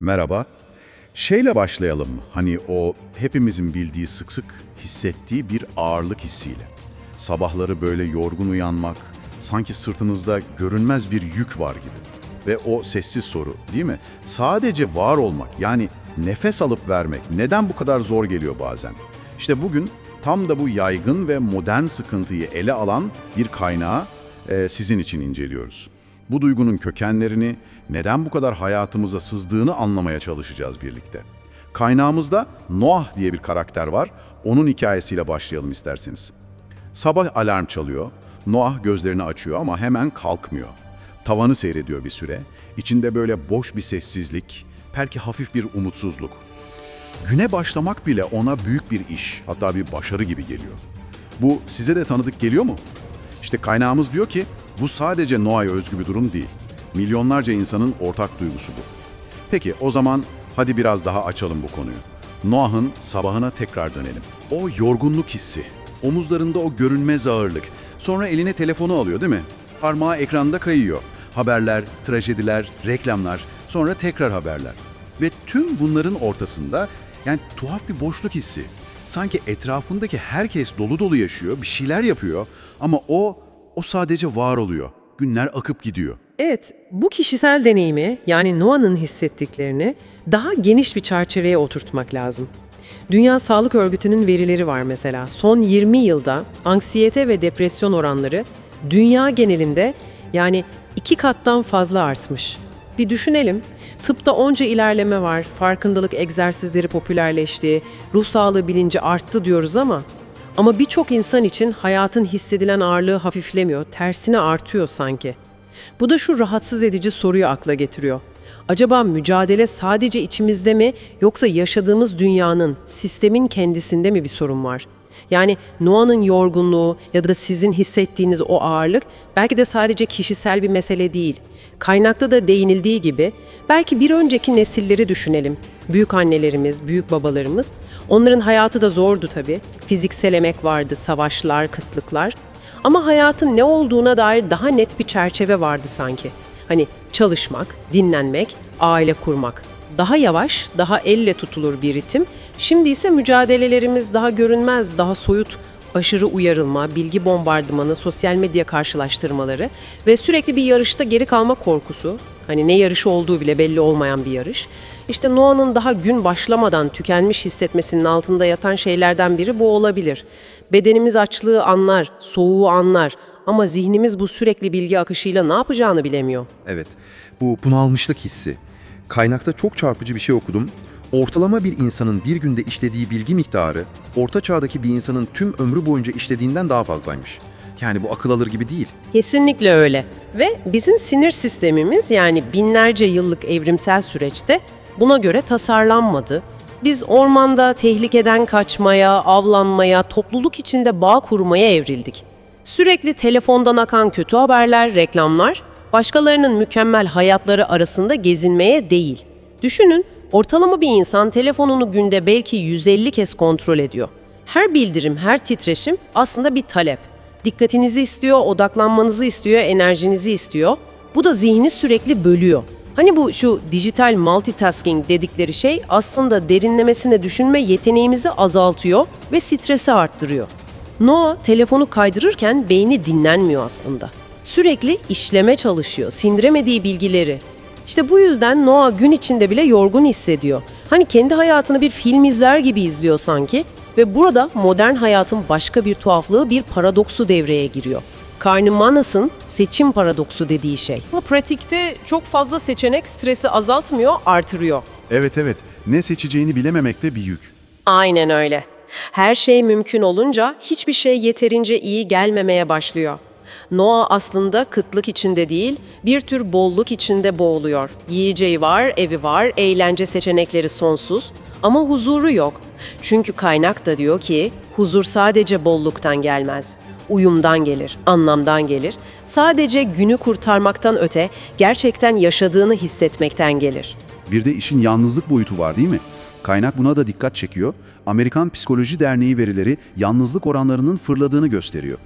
Merhaba. Şeyle başlayalım. Hani o hepimizin bildiği sık sık hissettiği bir ağırlık hissiyle. Sabahları böyle yorgun uyanmak, sanki sırtınızda görünmez bir yük var gibi. Ve o sessiz soru değil mi? Sadece var olmak yani nefes alıp vermek neden bu kadar zor geliyor bazen? İşte bugün tam da bu yaygın ve modern sıkıntıyı ele alan bir kaynağı e, sizin için inceliyoruz. Bu duygunun kökenlerini, neden bu kadar hayatımıza sızdığını anlamaya çalışacağız birlikte. Kaynağımızda Noah diye bir karakter var. Onun hikayesiyle başlayalım isterseniz. Sabah alarm çalıyor. Noah gözlerini açıyor ama hemen kalkmıyor. Tavanı seyrediyor bir süre. İçinde böyle boş bir sessizlik, belki hafif bir umutsuzluk. Güne başlamak bile ona büyük bir iş, hatta bir başarı gibi geliyor. Bu size de tanıdık geliyor mu? İşte kaynağımız diyor ki bu sadece Noah'ya özgü bir durum değil. Milyonlarca insanın ortak duygusu bu. Peki o zaman hadi biraz daha açalım bu konuyu. Noah'ın sabahına tekrar dönelim. O yorgunluk hissi, omuzlarında o görünmez ağırlık. Sonra eline telefonu alıyor değil mi? Parmağı ekranda kayıyor. Haberler, trajediler, reklamlar, sonra tekrar haberler. Ve tüm bunların ortasında yani tuhaf bir boşluk hissi. Sanki etrafındaki herkes dolu dolu yaşıyor, bir şeyler yapıyor ama o, o sadece var oluyor. Günler akıp gidiyor. Evet, bu kişisel deneyimi yani Noah'nın hissettiklerini daha geniş bir çerçeveye oturtmak lazım. Dünya Sağlık Örgütü'nün verileri var mesela. Son 20 yılda anksiyete ve depresyon oranları dünya genelinde yani iki kattan fazla artmış. Bir düşünelim. Tıpta onca ilerleme var, farkındalık egzersizleri popülerleşti, ruh sağlığı bilinci arttı diyoruz ama ama birçok insan için hayatın hissedilen ağırlığı hafiflemiyor, tersine artıyor sanki. Bu da şu rahatsız edici soruyu akla getiriyor. Acaba mücadele sadece içimizde mi yoksa yaşadığımız dünyanın, sistemin kendisinde mi bir sorun var? Yani Noah'nın yorgunluğu ya da sizin hissettiğiniz o ağırlık belki de sadece kişisel bir mesele değil. Kaynakta da değinildiği gibi belki bir önceki nesilleri düşünelim. Büyük annelerimiz, büyük babalarımız. Onların hayatı da zordu tabii. Fiziksel emek vardı, savaşlar, kıtlıklar. Ama hayatın ne olduğuna dair daha net bir çerçeve vardı sanki. Hani çalışmak, dinlenmek, aile kurmak. Daha yavaş, daha elle tutulur bir ritim. Şimdi ise mücadelelerimiz daha görünmez, daha soyut, aşırı uyarılma, bilgi bombardımanı, sosyal medya karşılaştırmaları ve sürekli bir yarışta geri kalma korkusu. Hani ne yarışı olduğu bile belli olmayan bir yarış. İşte Noah'nın daha gün başlamadan tükenmiş hissetmesinin altında yatan şeylerden biri bu olabilir. Bedenimiz açlığı anlar, soğuğu anlar ama zihnimiz bu sürekli bilgi akışıyla ne yapacağını bilemiyor. Evet, bu bunalmışlık hissi. Kaynakta çok çarpıcı bir şey okudum. Ortalama bir insanın bir günde işlediği bilgi miktarı, orta çağdaki bir insanın tüm ömrü boyunca işlediğinden daha fazlaymış. Yani bu akıl alır gibi değil. Kesinlikle öyle. Ve bizim sinir sistemimiz yani binlerce yıllık evrimsel süreçte buna göre tasarlanmadı. Biz ormanda tehlikeden kaçmaya, avlanmaya, topluluk içinde bağ kurmaya evrildik. Sürekli telefondan akan kötü haberler, reklamlar, başkalarının mükemmel hayatları arasında gezinmeye değil. Düşünün, ortalama bir insan telefonunu günde belki 150 kez kontrol ediyor. Her bildirim, her titreşim aslında bir talep. Dikkatinizi istiyor, odaklanmanızı istiyor, enerjinizi istiyor. Bu da zihni sürekli bölüyor. Hani bu şu dijital multitasking dedikleri şey aslında derinlemesine düşünme yeteneğimizi azaltıyor ve stresi arttırıyor. Noah telefonu kaydırırken beyni dinlenmiyor aslında. Sürekli işleme çalışıyor, sindiremediği bilgileri. İşte bu yüzden Noah gün içinde bile yorgun hissediyor. Hani kendi hayatını bir film izler gibi izliyor sanki ve burada modern hayatın başka bir tuhaflığı, bir paradoksu devreye giriyor. Kahnemanas'ın seçim paradoksu dediği şey. Ama pratikte çok fazla seçenek stresi azaltmıyor, artırıyor. Evet evet, ne seçeceğini bilememek de bir yük. Aynen öyle. Her şey mümkün olunca hiçbir şey yeterince iyi gelmemeye başlıyor. Noah aslında kıtlık içinde değil, bir tür bolluk içinde boğuluyor. Yiyeceği var, evi var, eğlence seçenekleri sonsuz ama huzuru yok. Çünkü kaynak da diyor ki, huzur sadece bolluktan gelmez. Uyumdan gelir, anlamdan gelir. Sadece günü kurtarmaktan öte gerçekten yaşadığını hissetmekten gelir. Bir de işin yalnızlık boyutu var değil mi? Kaynak buna da dikkat çekiyor. Amerikan Psikoloji Derneği verileri yalnızlık oranlarının fırladığını gösteriyor.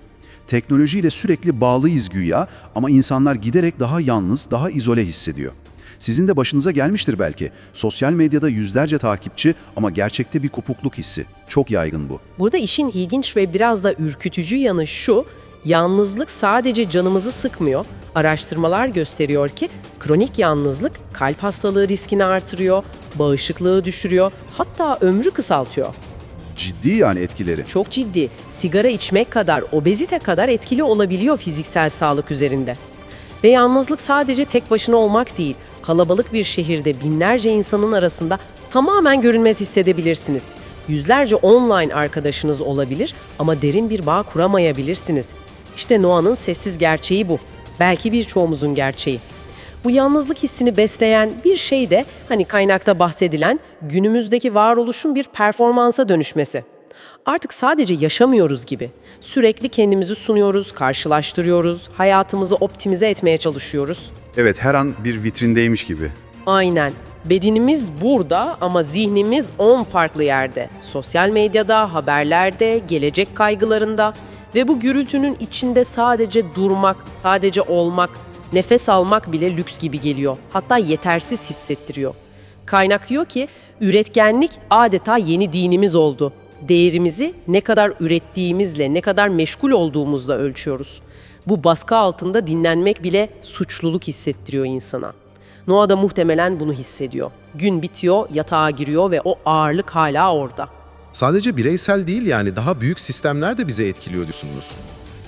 Teknolojiyle sürekli bağlıyız güya ama insanlar giderek daha yalnız, daha izole hissediyor. Sizin de başınıza gelmiştir belki. Sosyal medyada yüzlerce takipçi ama gerçekte bir kopukluk hissi. Çok yaygın bu. Burada işin ilginç ve biraz da ürkütücü yanı şu, yalnızlık sadece canımızı sıkmıyor. Araştırmalar gösteriyor ki kronik yalnızlık kalp hastalığı riskini artırıyor, bağışıklığı düşürüyor, hatta ömrü kısaltıyor. Ciddi yani etkileri. Çok ciddi, sigara içmek kadar, obezite kadar etkili olabiliyor fiziksel sağlık üzerinde. Ve yalnızlık sadece tek başına olmak değil, kalabalık bir şehirde binlerce insanın arasında tamamen görünmez hissedebilirsiniz. Yüzlerce online arkadaşınız olabilir ama derin bir bağ kuramayabilirsiniz. İşte Noah'nın sessiz gerçeği bu. Belki birçoğumuzun gerçeği. Bu yalnızlık hissini besleyen bir şey de hani kaynakta bahsedilen günümüzdeki varoluşun bir performansa dönüşmesi. Artık sadece yaşamıyoruz gibi. Sürekli kendimizi sunuyoruz, karşılaştırıyoruz, hayatımızı optimize etmeye çalışıyoruz. Evet her an bir vitrindeymiş gibi. Aynen. Bedenimiz burada ama zihnimiz 10 farklı yerde. Sosyal medyada, haberlerde, gelecek kaygılarında ve bu gürültünün içinde sadece durmak, sadece olmak, nefes almak bile lüks gibi geliyor. Hatta yetersiz hissettiriyor. Kaynak diyor ki, üretkenlik adeta yeni dinimiz oldu. Değerimizi ne kadar ürettiğimizle, ne kadar meşgul olduğumuzla ölçüyoruz. Bu baskı altında dinlenmek bile suçluluk hissettiriyor insana. Noah da muhtemelen bunu hissediyor. Gün bitiyor, yatağa giriyor ve o ağırlık hala orada. Sadece bireysel değil yani daha büyük sistemler de bize etkiliyor diyorsunuz.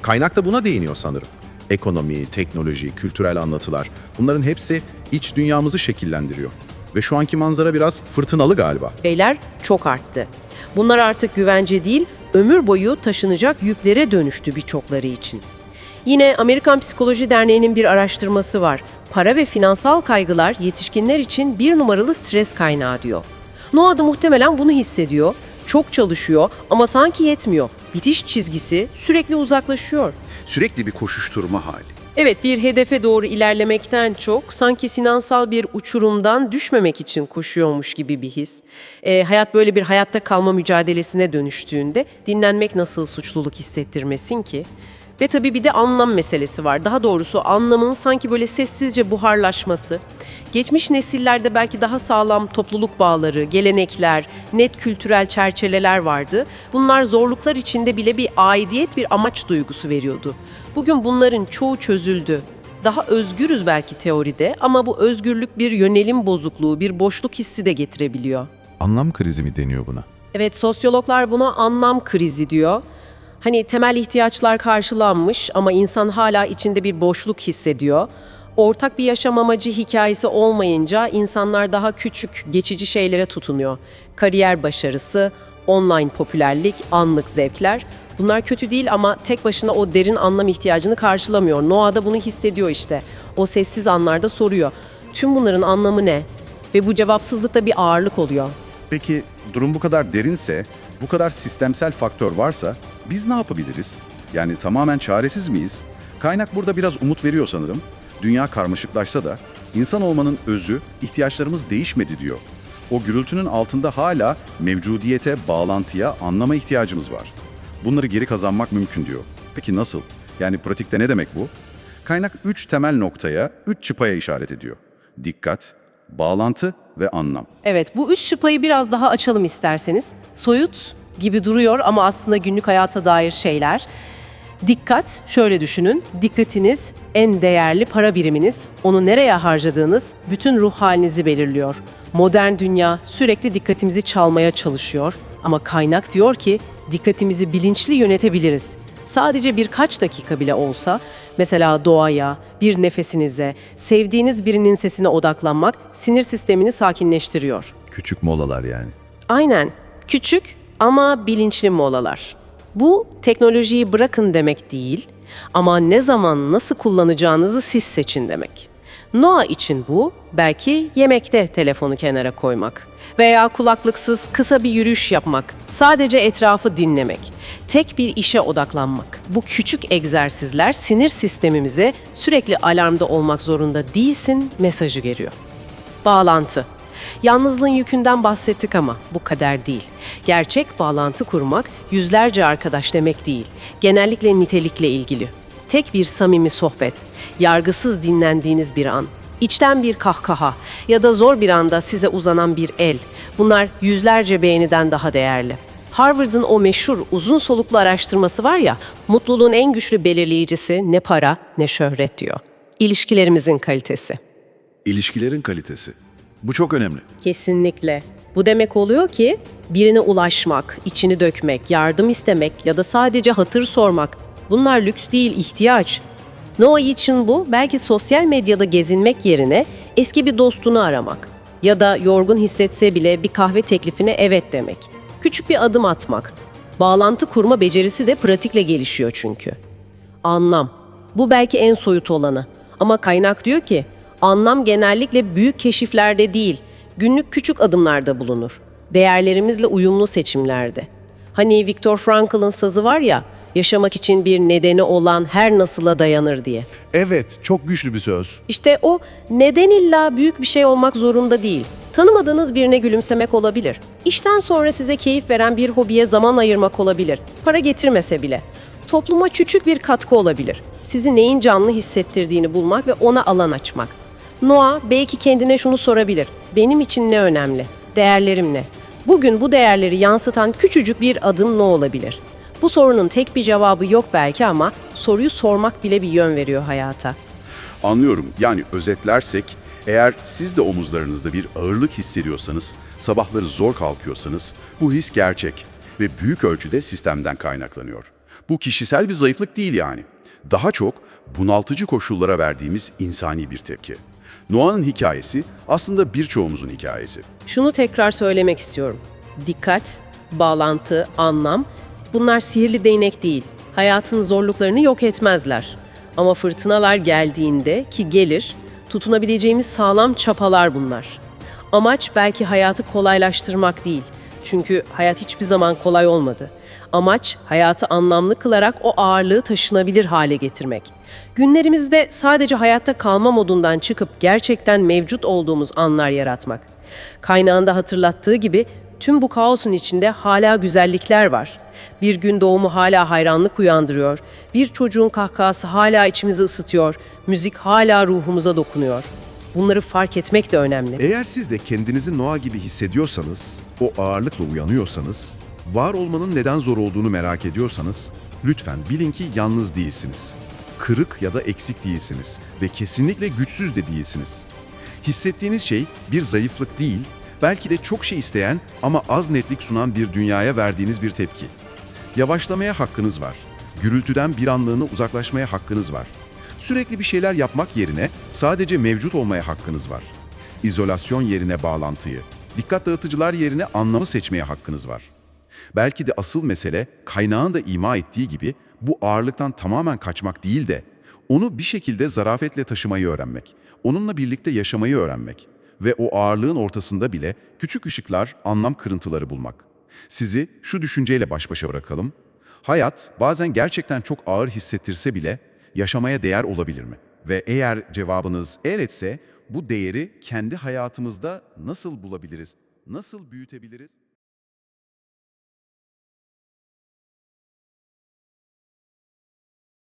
Kaynak da buna değiniyor sanırım. Ekonomi, teknoloji, kültürel anlatılar bunların hepsi iç dünyamızı şekillendiriyor. Ve şu anki manzara biraz fırtınalı galiba. Şeyler çok arttı. Bunlar artık güvence değil, ömür boyu taşınacak yüklere dönüştü birçokları için. Yine Amerikan Psikoloji Derneği'nin bir araştırması var. Para ve finansal kaygılar yetişkinler için bir numaralı stres kaynağı diyor. Noah da muhtemelen bunu hissediyor. Çok çalışıyor ama sanki yetmiyor. Bitiş çizgisi sürekli uzaklaşıyor. Sürekli bir koşuşturma hali. Evet bir hedefe doğru ilerlemekten çok sanki finansal bir uçurumdan düşmemek için koşuyormuş gibi bir his. Ee, hayat böyle bir hayatta kalma mücadelesine dönüştüğünde dinlenmek nasıl suçluluk hissettirmesin ki? Ve tabii bir de anlam meselesi var. Daha doğrusu anlamın sanki böyle sessizce buharlaşması. Geçmiş nesillerde belki daha sağlam topluluk bağları, gelenekler, net kültürel çerçeveler vardı. Bunlar zorluklar içinde bile bir aidiyet, bir amaç duygusu veriyordu. Bugün bunların çoğu çözüldü. Daha özgürüz belki teoride ama bu özgürlük bir yönelim bozukluğu, bir boşluk hissi de getirebiliyor. Anlam krizi mi deniyor buna? Evet sosyologlar buna anlam krizi diyor. Hani temel ihtiyaçlar karşılanmış ama insan hala içinde bir boşluk hissediyor. Ortak bir yaşam amacı hikayesi olmayınca insanlar daha küçük, geçici şeylere tutunuyor. Kariyer başarısı, online popülerlik, anlık zevkler. Bunlar kötü değil ama tek başına o derin anlam ihtiyacını karşılamıyor. Noah da bunu hissediyor işte. O sessiz anlarda soruyor. Tüm bunların anlamı ne? Ve bu cevapsızlıkta bir ağırlık oluyor. Peki durum bu kadar derinse, bu kadar sistemsel faktör varsa biz ne yapabiliriz? Yani tamamen çaresiz miyiz? Kaynak burada biraz umut veriyor sanırım. Dünya karmaşıklaşsa da insan olmanın özü, ihtiyaçlarımız değişmedi diyor. O gürültünün altında hala mevcudiyete, bağlantıya, anlama ihtiyacımız var. Bunları geri kazanmak mümkün diyor. Peki nasıl? Yani pratikte ne demek bu? Kaynak üç temel noktaya, üç çıpaya işaret ediyor. Dikkat, bağlantı ve anlam. Evet, bu üç şıpayı biraz daha açalım isterseniz. Soyut gibi duruyor ama aslında günlük hayata dair şeyler. Dikkat, şöyle düşünün. Dikkatiniz en değerli para biriminiz. Onu nereye harcadığınız bütün ruh halinizi belirliyor. Modern dünya sürekli dikkatimizi çalmaya çalışıyor ama kaynak diyor ki dikkatimizi bilinçli yönetebiliriz. Sadece birkaç dakika bile olsa, mesela doğaya, bir nefesinize, sevdiğiniz birinin sesine odaklanmak sinir sistemini sakinleştiriyor. Küçük molalar yani. Aynen. Küçük ama bilinçli molalar. Bu teknolojiyi bırakın demek değil ama ne zaman nasıl kullanacağınızı siz seçin demek. Noah için bu belki yemekte telefonu kenara koymak veya kulaklıksız kısa bir yürüyüş yapmak, sadece etrafı dinlemek, tek bir işe odaklanmak. Bu küçük egzersizler sinir sistemimize sürekli alarmda olmak zorunda değilsin mesajı geliyor. Bağlantı. Yalnızlığın yükünden bahsettik ama bu kader değil. Gerçek bağlantı kurmak yüzlerce arkadaş demek değil. Genellikle nitelikle ilgili. Tek bir samimi sohbet, yargısız dinlendiğiniz bir an. İçten bir kahkaha ya da zor bir anda size uzanan bir el. Bunlar yüzlerce beğeniden daha değerli. Harvard'ın o meşhur uzun soluklu araştırması var ya, mutluluğun en güçlü belirleyicisi ne para ne şöhret diyor. İlişkilerimizin kalitesi. İlişkilerin kalitesi. Bu çok önemli. Kesinlikle. Bu demek oluyor ki birine ulaşmak, içini dökmek, yardım istemek ya da sadece hatır sormak bunlar lüks değil, ihtiyaç. Noah için bu belki sosyal medyada gezinmek yerine eski bir dostunu aramak ya da yorgun hissetse bile bir kahve teklifine evet demek. Küçük bir adım atmak. Bağlantı kurma becerisi de pratikle gelişiyor çünkü. Anlam. Bu belki en soyut olanı. Ama kaynak diyor ki, anlam genellikle büyük keşiflerde değil, günlük küçük adımlarda bulunur. Değerlerimizle uyumlu seçimlerde. Hani Viktor Frankl'ın sazı var ya, yaşamak için bir nedeni olan her nasıla dayanır diye. Evet, çok güçlü bir söz. İşte o neden illa büyük bir şey olmak zorunda değil. Tanımadığınız birine gülümsemek olabilir. İşten sonra size keyif veren bir hobiye zaman ayırmak olabilir. Para getirmese bile. Topluma küçük bir katkı olabilir. Sizi neyin canlı hissettirdiğini bulmak ve ona alan açmak. Noah belki kendine şunu sorabilir. Benim için ne önemli? Değerlerim ne? Bugün bu değerleri yansıtan küçücük bir adım ne olabilir? Bu sorunun tek bir cevabı yok belki ama soruyu sormak bile bir yön veriyor hayata. Anlıyorum. Yani özetlersek, eğer siz de omuzlarınızda bir ağırlık hissediyorsanız, sabahları zor kalkıyorsanız, bu his gerçek ve büyük ölçüde sistemden kaynaklanıyor. Bu kişisel bir zayıflık değil yani. Daha çok bunaltıcı koşullara verdiğimiz insani bir tepki. Noah'nın hikayesi aslında birçoğumuzun hikayesi. Şunu tekrar söylemek istiyorum. Dikkat, bağlantı, anlam bunlar sihirli değnek değil. Hayatın zorluklarını yok etmezler. Ama fırtınalar geldiğinde ki gelir, tutunabileceğimiz sağlam çapalar bunlar. Amaç belki hayatı kolaylaştırmak değil. Çünkü hayat hiçbir zaman kolay olmadı. Amaç hayatı anlamlı kılarak o ağırlığı taşınabilir hale getirmek. Günlerimizde sadece hayatta kalma modundan çıkıp gerçekten mevcut olduğumuz anlar yaratmak. Kaynağında hatırlattığı gibi tüm bu kaosun içinde hala güzellikler var. Bir gün doğumu hala hayranlık uyandırıyor. Bir çocuğun kahkahası hala içimizi ısıtıyor. Müzik hala ruhumuza dokunuyor. Bunları fark etmek de önemli. Eğer siz de kendinizi Noah gibi hissediyorsanız, o ağırlıkla uyanıyorsanız, var olmanın neden zor olduğunu merak ediyorsanız, lütfen bilin ki yalnız değilsiniz. Kırık ya da eksik değilsiniz ve kesinlikle güçsüz de değilsiniz. Hissettiğiniz şey bir zayıflık değil, belki de çok şey isteyen ama az netlik sunan bir dünyaya verdiğiniz bir tepki. Yavaşlamaya hakkınız var. Gürültüden bir anlığına uzaklaşmaya hakkınız var. Sürekli bir şeyler yapmak yerine sadece mevcut olmaya hakkınız var. İzolasyon yerine bağlantıyı, dikkat dağıtıcılar yerine anlamı seçmeye hakkınız var. Belki de asıl mesele kaynağın da ima ettiği gibi bu ağırlıktan tamamen kaçmak değil de onu bir şekilde zarafetle taşımayı öğrenmek, onunla birlikte yaşamayı öğrenmek ve o ağırlığın ortasında bile küçük ışıklar, anlam kırıntıları bulmak. Sizi şu düşünceyle baş başa bırakalım. Hayat bazen gerçekten çok ağır hissettirse bile yaşamaya değer olabilir mi? Ve eğer cevabınız evet ise bu değeri kendi hayatımızda nasıl bulabiliriz, nasıl büyütebiliriz?